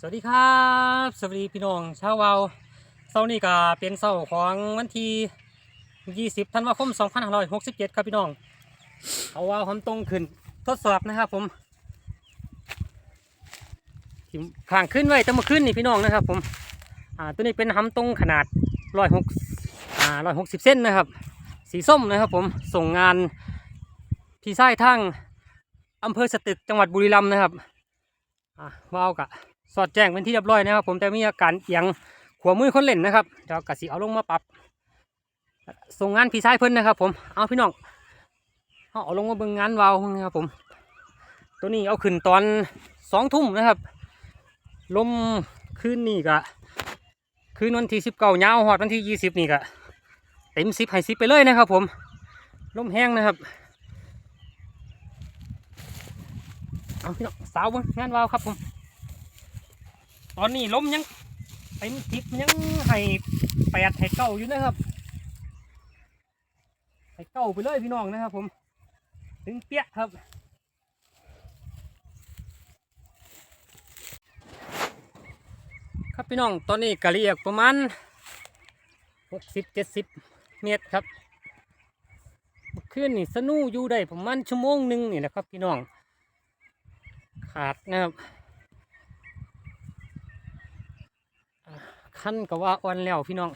สวัสดีครับ สวัสดีพี่น้องชาวเวาเสาร์นี้ก็เป็นเสาร์ของวันที่ 20ธันวาคม 2567 ครับพี่น้อง เอาวาวผมตรงขึ้นทดสอบนะครับผมที่ข้างขึ้นไว้แต่มื่อขึ้นนี่พี่น้องนะครับ ผม อ่าตัวนี้เป็นหำตรงขนาด106อ่า160 เส้นนะครับ สีส้มนะครับ ผมส่งงานที่ไส้ทั้งอำเภอสตึกจังหวัดบุรีรัมย์นะครับ อะว้าวกะ สอดแจ้งเป็นที่เรียบร้อยนะครับ ผมแต่มีอาการเอียงหัวมือคนเล่นนะครับเดี๋ยวกะสิเอาลงมาปรับส่งงานพี่ชายเพิ่นนะครับผมเอาพี่น้องเอาลงมาเบิ่งงานวาวนะครับผม ตัวนี้เอาขึ้นตอนสองทุ่มนะครับ ลมคืนนี่กะคืนวันที่สิบเก้ายาวหอดวันที่ยี่สิบนี่กะเต็มสิบให้สิบไปเลยนะครับผมลมแห้งนะครับเอาพี่น้องสาวบิ่งงานวาวครับผม ตอนนี้ล้มยังเต็มทิศยังให้แปดให้เก้าอยู่นะครับให้เก้าไปเลยพี่น้องนะครับ ผม ถึงเปี้ยครับครับพี่น้องตอนนี้กะเรียกประมาณหกสิบเจ็ดสิบเมตรครับเมื่อคืนนี่สนูอยู่ได้ประมาณชั่วโมงหนึ่งนี่แหละครับพี่น้อง ขาดนะครับอ่าขั้ นก็ว่าอ่อนแล้วพี่น้อง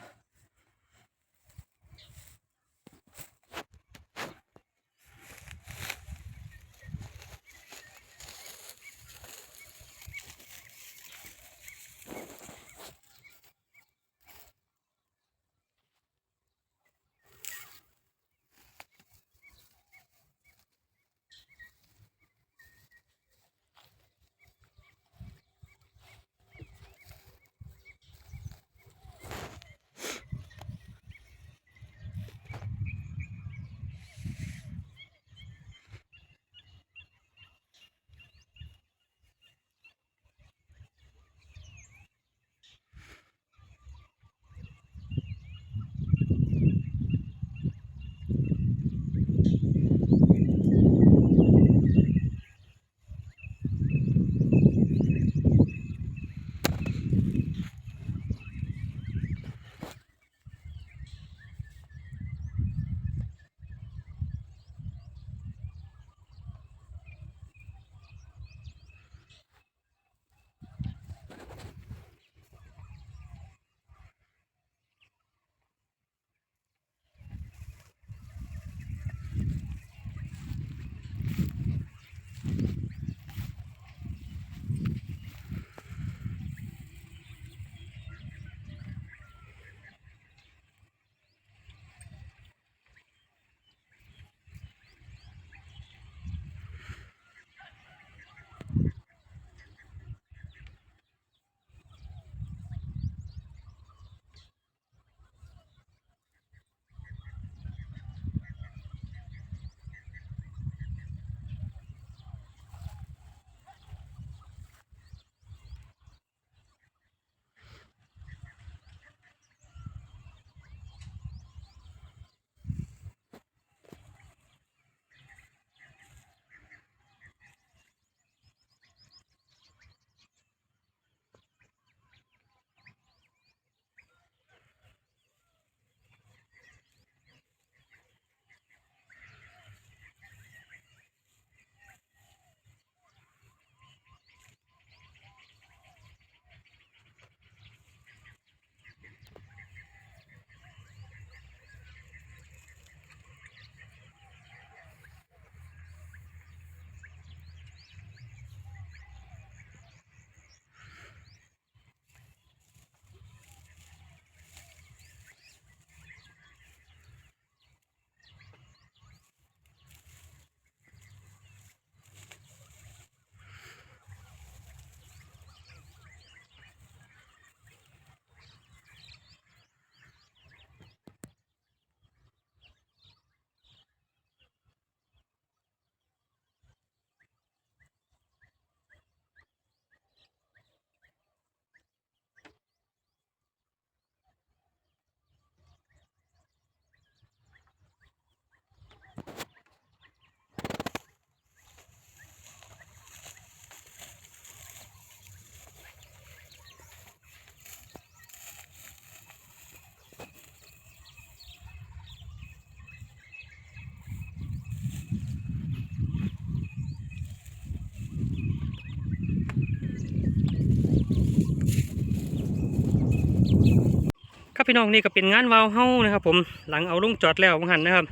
พี่น้องนี่ก็เป็นงานวาวเฮานะครับ ผมหลังเอาลงจอดแล้วบางหันนะครับ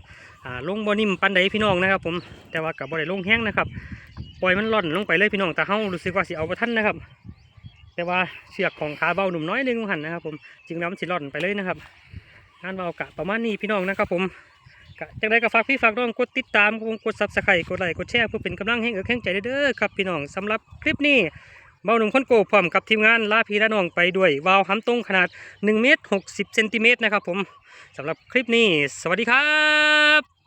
อ่าลงบ่นิ่มปันใดพี่น้องนะครับ ผมแต่ว่ากับบ่ได้ลงแห้งนะครับปล่อยมันล่อนลงไปเลยพี่น้องแต่เฮารู้สึกว่าสิเอาบ่ทันนะครับ แต่ว่าเชือกของขาเบาหนุ่มน้อยนึงบางหันนะครับ ผมจึงแล้วมันสิล่อนไปเลยนะครับงานวาวกะประมาณนี้พี่น้องนะครับผมกะจังไดก็ฝากพี่ฝากน้องกดติดตามกดซับสไครต์กดไลค์กดแชร์เพื่อเป็นกำลังให้เอกแห่งใจเด้อครับพี่น้องสำหรับคลิปนี้ เบาหนุ่มคนโกพร้อมกับทีมงานลาพีละน้องไปด้วยวาล์วหำตรงขนาด1เมตร60เซนติเมตรนะครับผมสำหรับคลิปนี้ สวัสดีครับ